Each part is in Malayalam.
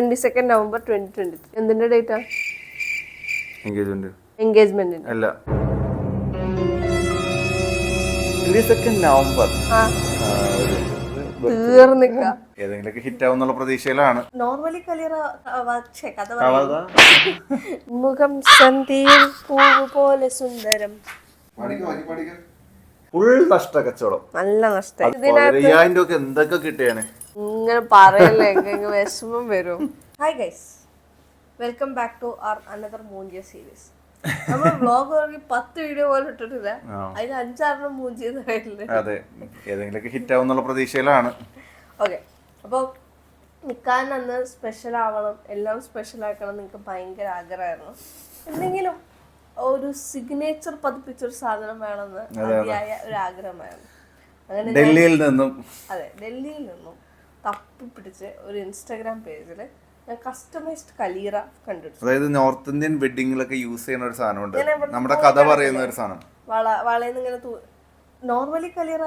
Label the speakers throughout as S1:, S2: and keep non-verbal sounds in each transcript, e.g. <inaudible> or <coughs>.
S1: Twenty second November twenty twenty three എന്തിന്റെ ഡേറ്റാ
S2: എൻഗേജ്മെന്റ് അല്ല. ട്വന്റി സെക്കൻഡ് നവംബർ
S1: ആ തീർന്നിക്ക
S2: ഏതെങ്കിലുമൊക്കെ ഹിറ്റ് ആവുന്നുള്ള പ്രതീക്ഷയിലാണ്.
S1: നോർമലി കലിയറ കഥ മുഖം സന്ധ്യയിൽ പൂവ് പോലെ സുന്ദരം.
S2: ഫുൾ നഷ്ട കച്ചവടം
S1: നല്ല നഷ്ടം.
S2: രൂപ എന്തൊക്കെ കിട്ടിയാണ്
S1: ഇങ്ങനെ പറയല്ലേ എനിക്ക് വിഷമം വരും. Hi guys welcome back to our another മൂഞ്ചിയ series നമ്മൾ വ്ളോഗ് തുടങ്ങി പത്ത് വീഡിയോ പോലെ ഇട്ടിട്ടില്ല. അതിൽ അഞ്ചാറെണ്ണം മൂഞ്ചിയതായിട്ടില്ല
S2: അതെ. ഏതെങ്കിലുമൊക്കെ ഹിറ്റ് ആവുന്നുള്ള പ്രതീക്ഷയിലാണ്.
S1: ഓക്കെ അപ്പോൾ നിൽക്കാൻ അന്ന് സ്പെഷ്യൽ ആവണം എല്ലാം സ്പെഷ്യൽ ആക്കണം നിങ്ങൾക്ക് ഭയങ്കര ആഗ്രഹമായിരുന്നു. എന്തെങ്കിലും ഒരു സിഗ്നേച്ചർ പതിപ്പിച്ചൊരു സാധനം വേണമെന്ന് അതിയായ ഒരു ആഗ്രഹമായിരുന്നു. അങ്ങനെ
S2: ഡൽഹിയിൽ നിന്നും.
S1: അതെ ഡൽഹിയിൽ നിന്നും. തപ്പി പിടിച്ച് ഒരു ഇൻസ്റ്റാഗ്രാം പേജിൽ ഞാൻ കസ്റ്റമൈസ്ഡ് കലീറ കണ്ടെടുത്തു
S2: അതായത് നോർത്ത് ഇന്ത്യൻ വെഡിങ്ങിലൊക്കെ യൂസ് ചെയ്യുന്ന ഒരു സാധനമുണ്ട്. നമ്മുടെ കഥ പറയുന്ന ഒരു സാധനം.
S1: വള വളയെന്ന് ഇങ്ങനെ നോർമലി കലീറ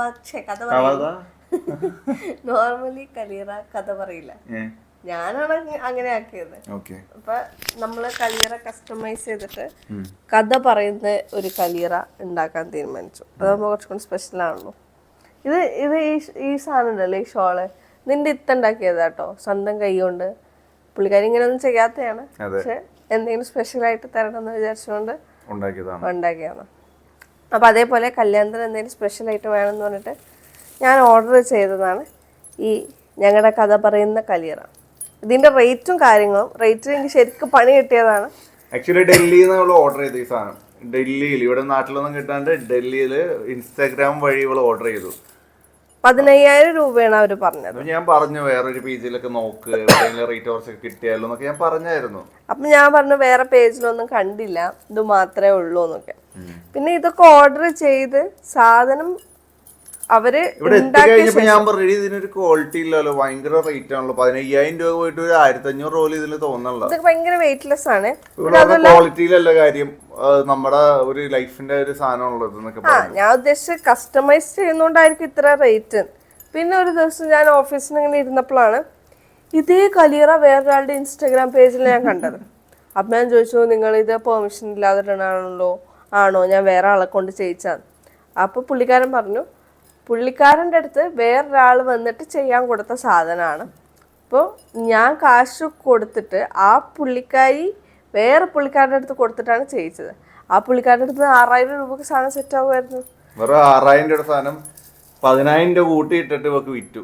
S1: പക്ഷേ കഥ പറയില്ല. നോർമലി കലീറ കഥ പറയില്ല. ഞാനാണ് അങ്ങനെ ആക്കിയത്.
S2: ഓക്കെ.
S1: അപ്പൊ നമ്മൾ കലീറ കസ്റ്റമൈസ് ചെയ്തിട്ട് കഥ പറയുന്ന ഒരു കലീറ ഉണ്ടാക്കാൻ തീരുമാനിച്ചു. അതാകുമ്പോ കുറച്ചുകൂടി സ്പെഷ്യൽ ആണല്ലോ. ഇത് ഇത് ഈ ഈ സാധനം ഉണ്ടല്ലോ ഈ ഷോൾ. നിന്റെ ഇത്ത ഉണ്ടാക്കിയതാ കേട്ടോ സ്വന്തം കൈ കൊണ്ട്. പുള്ളിക്കാരി ഇങ്ങനെ ഒന്നും ചെയ്യാത്തതാണ്. പക്ഷെ എന്തെങ്കിലും സ്പെഷ്യൽ ആയിട്ട് തരണം എന്ന് വിചാരിച്ചുകൊണ്ട്
S2: ഉണ്ടാക്കിയതാണ്.
S1: അപ്പൊ അതേപോലെ കല്യാണത്തിന് എന്തെങ്കിലും സ്പെഷ്യൽ ആയിട്ട് വേണമെന്ന് പറഞ്ഞിട്ട് ഞാൻ ഓർഡർ ചെയ്തതാണ് ഈ ഞങ്ങളുടെ കഥ പറയുന്ന കലിയറ ഇതിന്റെ റേറ്റും കാര്യങ്ങളും റേറ്റ് എനിക്ക് ശരിക്കും പണി കിട്ടിയതാണ്.
S2: ആക്ച്വലി ഡൽഹിയിൽ നിന്ന് ഓർഡർ ചെയ്ത ഈ സാധനം. ഡൽഹിയിൽ ഇവിടെ നാട്ടിലൊന്നും കിട്ടാണ്ട് ഡൽഹിയിൽ ഇൻസ്റ്റാഗ്രാം വഴി ഇവൾ ഓർഡർ ചെയ്തു.
S1: പതിനയ്യായിരം രൂപയാണ് അവർ പറഞ്ഞത്.
S2: ഞാൻ പറഞ്ഞു വേറൊരു പേജിലൊക്കെ നോക്ക് റേറ്റ് കുറച്ചൊക്കെ കിട്ടിയാലോ എന്നൊക്കെ ഞാൻ പറഞ്ഞായിരുന്നു.
S1: അപ്പൊ ഞാൻ പറഞ്ഞു വേറെ പേജിലൊന്നും കണ്ടില്ല ഇത് മാത്രമേ ഉള്ളൂ എന്നൊക്കെ. പിന്നെ ഇതൊക്കെ ഓർഡർ ചെയ്ത് സാധനം
S2: അവർ ഞാൻ പറഞ്ഞു ഇതിനൊരു ക്വാളിറ്റി ഇല്ലല്ലോ ഭയങ്കര റേറ്റ് ആണല്ലോ. പതിനയ്യായിരം രൂപ പോയിട്ട് ഒരു ആയിരത്തി അഞ്ഞൂറ് റോൾ ഇതിൽ തോന്നണല്ലോ
S1: ഇതൊക്കെ ഭയങ്കര വെയിറ്റ്ലെസ് ആണ്.
S2: ക്വാളിറ്റിയിലല്ല കാര്യം. നമ്മുടെ ഒരു ലൈഫിന്റെ ഒരു സാധനമുള്ളത് എന്നൊക്കെ
S1: ആ ഞാൻ ഉദ്ദേശിച്ച് കസ്റ്റമൈസ് ചെയ്യുന്നോണ്ടായിരിക്കും ഇത്ര റേറ്റ് പിന്നെ ഒരു ദിവസം ഞാൻ ഓഫീസിൽ ഇങ്ങനെ ഇരുന്നപ്പോഴാണ് ഇതേ കലിയറ വേറൊരാളുടെ ഇൻസ്റ്റാഗ്രാം പേജിൽ ഞാൻ കണ്ടത്. അപ്പം ഞാൻ ചോദിച്ചു നിങ്ങൾ ഇത് പെർമിഷൻ ഇല്ലാതെ ഇടണാണല്ലോ ആണോ? ഞാൻ വേറെ ആളെ കൊണ്ട് ചെയ്യിച്ചാൽ അപ്പോൾ പുള്ളിക്കാരൻ പറഞ്ഞു പുള്ളിക്കാരന്റെ അടുത്ത് വേറൊരാൾ വന്നിട്ട് ചെയ്യാൻ കൊടുത്ത സാധനമാണ്. അപ്പോൾ ഞാൻ കാശ് കൊടുത്തിട്ട് ആ പുള്ളിക്കാരി വേറെ പുള്ളിക്കാരുടെ അടുത്ത് കൊടുത്തിട്ടാണ് ചെയ്യിച്ചത്. ആ പുള്ളിക്കാരുടെ അടുത്ത് ആറായിരം രൂപക്ക് സാധനം സെറ്റ് ആവുമായിരുന്നു.
S2: വെറും ആറായിരം രൂപ സാധനം പതിനായിരം രൂപ കൂട്ടി ഇട്ടിട്ട് ഇവക്ക് വിറ്റു.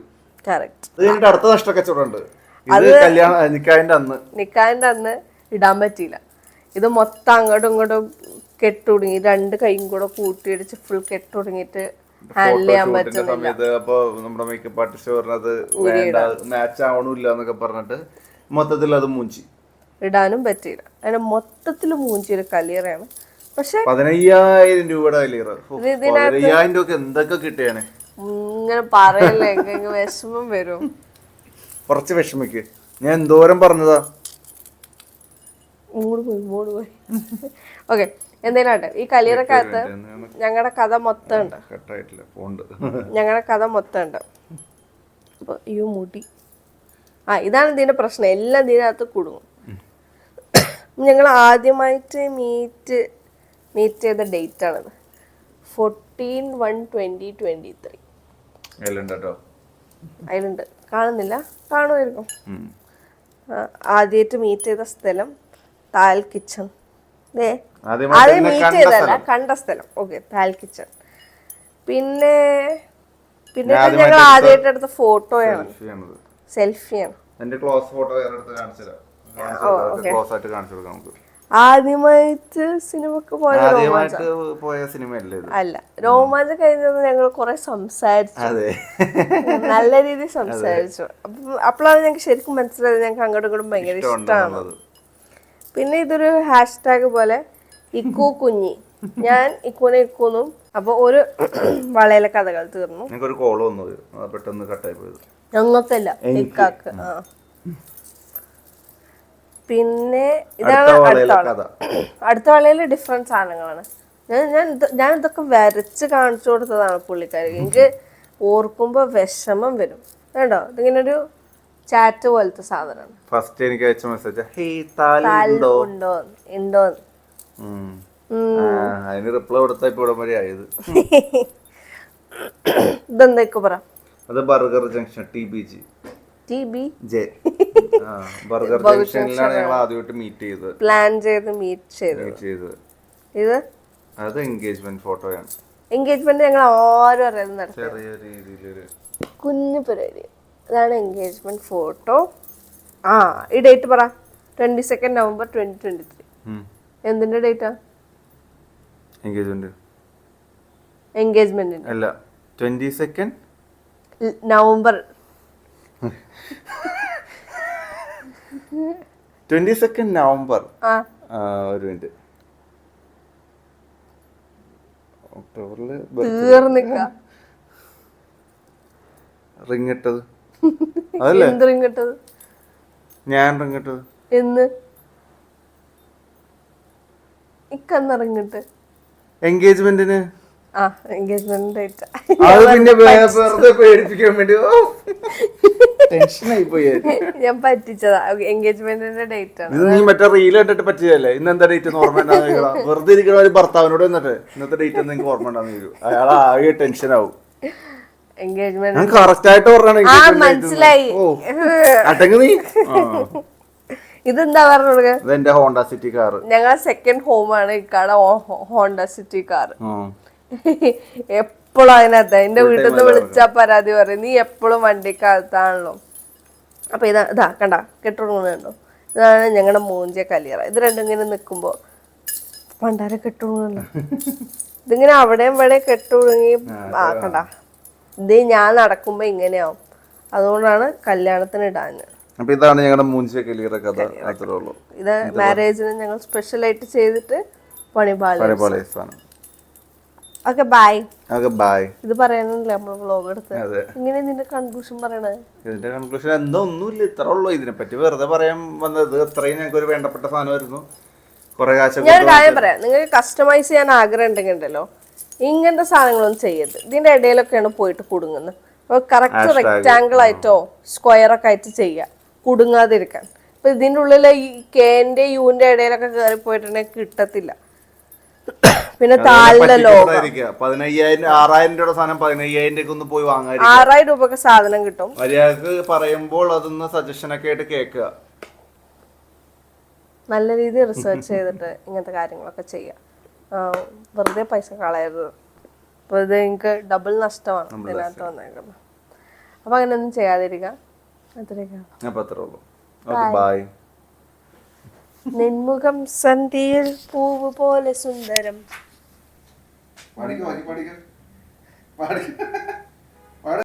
S1: കറക്റ്റ്
S2: അത് അടുത്ത നഷ്ടക്കച്ചവടമുണ്ട്. ഇത് കല്യാണം നിക്കായന്റെ അന്ന്.
S1: നിക്കാന്റെ അന്ന് ഇടാൻ പറ്റിയില്ല. ഇത് മൊത്തം അങ്ങോട്ടും ഇങ്ങോട്ടും കെട്ടുടുങ്ങി രണ്ട് കൈയും കൂടെ കൂട്ടിയിടിച്ച് ഫുൾ കെട്ടുടുങ്ങിയിട്ട് ചെയ്യാൻ
S2: സമയത്ത് അപ്പൊ നമ്മുടെ മേക്കപ്പ് ആർട്ടിസ്റ്റ് പറഞ്ഞത് വേണ്ട മാച്ച് ആവണില്ല എന്നൊക്കെ പറഞ്ഞിട്ട് മൊത്തത്തിൽ അത് മൂഞ്ചി.
S1: ഇടാനും പറ്റിയില്ല. അങ്ങനെ മൊത്തത്തിൽ മൂഞ്ചിയൊരു കലിയറയാണ് പക്ഷെ
S2: പതിനയ്യായിരം രൂപയുടെ കലിയറ പതിനയ്യായിരം രൂപ എന്തൊക്കെ കിട്ടിയാണ്?
S1: ഇങ്ങനെ പറയല്ലേ വിഷമം വരും.
S2: കുറച്ച് വിഷമിക്ക്. ഞാൻ എന്തോരം പറഞ്ഞതാ?
S1: മൂട് പോയി മൂട് പോയി. <laughs> ഓക്കെ എന്തേലും ആട്ടെ ഈ കലിയറക്കകത്ത് ഞങ്ങളുടെ കഥ മൊത്തം ഉണ്ട്. ഞങ്ങളുടെ കഥ മൊത്തം ഉണ്ട്. അപ്പോൾ ഈ മുടി. ആ ഇതാണ് ഇതിന്റെ പ്രശ്നം. എല്ലാം ഇതിനകത്ത് കുടുങ്ങും. ഞങ്ങൾ ആദ്യമായിട്ട് മീറ്റ് മീറ്റ് ചെയ്ത ഡേറ്റ് ആണത്. Fourteen one twenty twenty three
S2: അതിലുണ്ട്
S1: അതിലുണ്ട് കാണുന്നില്ല? കാണുമായിരിക്കും. ആദ്യമായിട്ട് മീറ്റ് ചെയ്ത സ്ഥലം താൽ കിച്ചൺ.
S2: എന്നെ
S1: മീറ്റ് ചെയ്തല്ല കണ്ട സ്ഥലം. ഓക്കെ പാൽ കിച്ചൺ പിന്നെ പിന്നെ ഞങ്ങൾ
S2: ആദ്യമായിട്ട്
S1: എടുത്ത ഫോട്ടോയാണ്. സെൽഫിയാണ്
S2: എന്റെ ക്ലോസ് ഫോട്ടോ വേറെ എടുത്ത് കാണിച്ചുതരാം ക്ലോസ് ആയിട്ട് കാണിച്ചു കൊടുക്കാം നമുക്ക്.
S1: ആദ്യമായിട്ട് സിനിമക്ക് പോയ
S2: ആദ്യമായിട്ട് പോയ സിനിമയല്ലേ
S1: അല്ല രോമാഞ്ചം കഴിഞ്ഞത് ഞങ്ങൾ കുറെ സംസാരിച്ചു.
S2: അതെ.
S1: നല്ല രീതിയിൽ സംസാരിച്ചു. അപ്പം അപ്പോഴാണ് ഞങ്ങൾക്ക് ശരിക്കും മനസ്സിലായത് ഞങ്ങൾക്ക് അങ്ങോട്ടും ഇങ്ങോട്ടും ഭയങ്കര ഇഷ്ടമാണ് പിന്നെ ഇതൊരു ഹാഷ് ടാഗ് പോലെ ഇക്കു കുഞ്ഞി. ഞാൻ ഇക്കുനെ ഇക്കുന്നും അപ്പൊ ഒരു <clears throat> വളയിലെ കഥകൾ തീർന്നു.
S2: കോൾ വന്നു പെട്ടെന്ന് കട്ടായി പോയത്.
S1: ഞങ്ങൾക്കല്ല ഇക്കാക്ക്. ആ. പിന്നെ ഇതാണ്
S2: അടുത്ത
S1: അടുത്ത വളയിൽ ഡിഫറെന്റ് സാധനങ്ങളാണ്. ഞാൻ ഞാൻ ഞാൻ ഇതൊക്കെ വരച്ച് കാണിച്ചു കൊടുത്തതാണ് പുള്ളിക്കാരി എനിക്ക് ഓർക്കുമ്പോൾ വിഷമം വരും. വേണ്ടോ ഇതിങ്ങനെ ഒരു ചാറ്റ് പോലത്തെ സാധനമാണ്.
S2: ഫസ്റ്റ് എനിക്ക് അയച്ച മെസ്സേജ് ഉണ്ടോ?
S1: ഉണ്ടോ?
S2: അതിന് റിപ്ലൈ കൊടുത്ത ഇപ്പൊ ഇവിടം വരെ ആയത്. <laughs>
S1: ഇതെന്തൊക്കെ പറ?
S2: അത് burger junction T B G.
S1: T B
S2: J burger ജംഗ്ഷനിലാണ് ഞങ്ങൾ ആദ്യമായിട്ട് മീറ്റ് ചെയ്തത്.
S1: പ്ലാൻ ചെയ്ത് മീറ്റ് ചെയ്തത്.
S2: മീറ്റ് ചെയ്തത്.
S1: ഇത്?
S2: അത് എൻഗേജ്മെന്റ് ഫോട്ടോയാണ്
S1: എൻഗേജ്മെന്റ് ഞങ്ങൾ നടത്തി
S2: ചെറിയ രീതിയിലൊരു
S1: കുഞ്ഞു പരിപാടി. ഇതാണ് എൻഗേജ്മെന്റ് ഫോട്ടോ ആ ഈ ഡേറ്റ് പറ. Twenty second November twenty twenty three എന്തിന്റെ ഡേറ്റാ
S2: എൻഗേജ്മെന്റ്
S1: എൻഗേജ്മെന്റിന്റെ
S2: അല്ല twenty second
S1: November
S2: twenty second November ഒരു മിനിറ്റ് ഒക്ടോബറിൽ
S1: തീർന്നിക്ക.
S2: റിങ് ഇട്ടത്. അതല്ലേ?
S1: എന്ത് റിങ് ഇട്ടത്
S2: ഞാൻ റിങ് ഇട്ടത്
S1: എന്ന്? ഇക്കന്ന്
S2: എൻഗേജ്മെന്റിന്?
S1: ആ എൻഗേജ്മെന്റ് ഡേറ്റ്.
S2: അത് പിന്നെ വെറുതെ പേടിപ്പിക്കാൻ വേണ്ടി ടെൻഷനായി പോയി
S1: ഞാൻ പറ്റിച്ചതാ. എൻഗേജ്മെന്റിന്റെ ഡേറ്റ് ആണ്
S2: ഇത് നീ മറ്റേ റീൽ കണ്ടിട്ട് പറ്റിയതല്ലേ? ഇന്ന് എന്താ ഡേറ്റ് ഓർമ്മ ഉണ്ടാകുന്ന വെറുതെ ഇരിക്കണ ഒരു ഭർത്താവിനോട് എന്നിട്ട് ഇന്നത്തെ ഡേറ്റ് നിങ്ങൾക്ക് ഓർമ്മ ഉണ്ടാകുന്ന അയാൾ ആകെ ടെൻഷൻ ആവും
S1: എൻഗേജ്മെന്റ്
S2: കറക്റ്റ് ആയിട്ട്
S1: ആ. മനസ്സിലായി.
S2: നീ.
S1: ഇതെന്താ പറഞ്ഞു
S2: ഇതെന്റെ ഹോണ്ട സിറ്റി കാർ
S1: ഞങ്ങളെ സെക്കൻഡ് ഹോമാണ് ഇക്കാടെ ഹോണ്ട സിറ്റി കാർ എപ്പോഴും അതിനകത്ത് എന്റെ വീട്ടിൽ നിന്ന് വിളിച്ചാ പരാതി പറയും. നീ എപ്പോഴും വണ്ടിക്കകത്താണല്ലോ. അപ്പൊ ഇതാ ഇതാ കണ്ട കെട്ടുണ്ടോ ഇതാണ് ഞങ്ങളുടെ മൂഞ്ചെ കലിയറ ഇത് രണ്ടും ഇങ്ങനെ നിൽക്കുമ്പോ പണ്ടാരെ കെട്ടുണല്ലോ <laughs> ഇതിങ്ങനെ അവിടെയും ഇവിടെ കെട്ടുണങ്ങി ആ കണ്ട. ഇത് ഞാൻ നടക്കുമ്പോ ഇങ്ങനെയാവും. അതുകൊണ്ടാണ് കല്യാണത്തിന് ഇടാഞ്ഞ്
S2: അപ്പൊ ഇതാണ് ഞങ്ങളുടെ മൂഞ്ചിയ കഥ. അത്രേ ഉള്ളൂ.
S1: ഇത് മാരേജിന് ഞങ്ങൾ സ്പെഷ്യലായിട്ട് ചെയ്തിട്ട് ഓക്കെ ബൈ
S2: ഓക്കെ ബൈ
S1: ഇത് പറയാനല്ലേ നമ്മൾ വ്ലോഗ് എടുത്ത്. ഇങ്ങനെ നിന്റെ കൺക്ലൂഷൻ
S2: ഇതിന്റെ കൺക്ലൂഷൻ എന്തോ ഒന്നുമില്ല ഇത്ര ഉള്ളൂ. ഇതിനെപ്പറ്റി വെറുതെ പറയാൻ വന്നത് അത്രയും ഞങ്ങൾക്ക് ഒരു വേണ്ടപ്പെട്ട സാധനമായിരുന്നു. കുറെ കാശൊക്കെ
S1: ഞാൻ കാര്യം പറയാം. നിങ്ങൾക്ക് കസ്റ്റമൈസ് ചെയ്യാൻ ആഗ്രഹം ഉണ്ടെങ്കിൽ ഉണ്ടല്ലോ ഇങ്ങനത്തെ സാധനങ്ങളൊന്നും ചെയ്യരുത്. ഇതിന്റെ ഇടയിലൊക്കെയാണ് പോയിട്ട് കുടുങ്ങുന്നത്. അപ്പോൾ കറക്റ്റ് റെക്റ്റാങ്കിൾ ആയിട്ടോ സ്ക്വയർ ഒക്കെ ആയിട്ട് ചെയ്യുക കുടുങ്ങാതിരിക്കാൻ. അപ്പൊ ഇതിന്റെ ഉള്ളിൽ ഈ കേന്റെ യുവിന്റെ ഇടയിലൊക്കെ കയറി പോയിട്ടുണ്ടെങ്കിൽ കിട്ടത്തില്ല. <coughs> പിന്നെ താഴെ ലോകം.
S2: പതിനയ്യായിരം ആറായിരം രൂപയുടെ സാധനം പതിനയ്യായിരം രൂപ ഒന്ന് പോയി വാങ്ങാൻ
S1: ആറായിരം രൂപക്ക് സാധനം കിട്ടും.
S2: മര്യാദയ്ക്ക് പറയുമ്പോൾ അതൊന്ന് സജഷൻ ഒക്കെ ആയിട്ട് കേൾക്കുക.
S1: നല്ല രീതിയിൽ റിസർച്ച് ചെയ്തിട്ട് ഇങ്ങനത്തെ കാര്യങ്ങളൊക്കെ ചെയ്യാം. വെറുതെ പൈസ കളയരുത്. വെറുതെ നിങ്ങൾക്ക് ഡബിൾ നഷ്ടമാണ് ഇതിനകത്ത് വന്നേക്കുന്നത്. അപ്പൊ ചെയ്യാതിരിക്കുക
S2: ഉള്ളൂ. ഓക്കെ ബായ്
S1: നിൻമുഖം സന്ധിയിൽ പൂവ് പോലെ സുന്ദരം.
S2: പഠിക്കും പഠിക്കും പഠിക്കും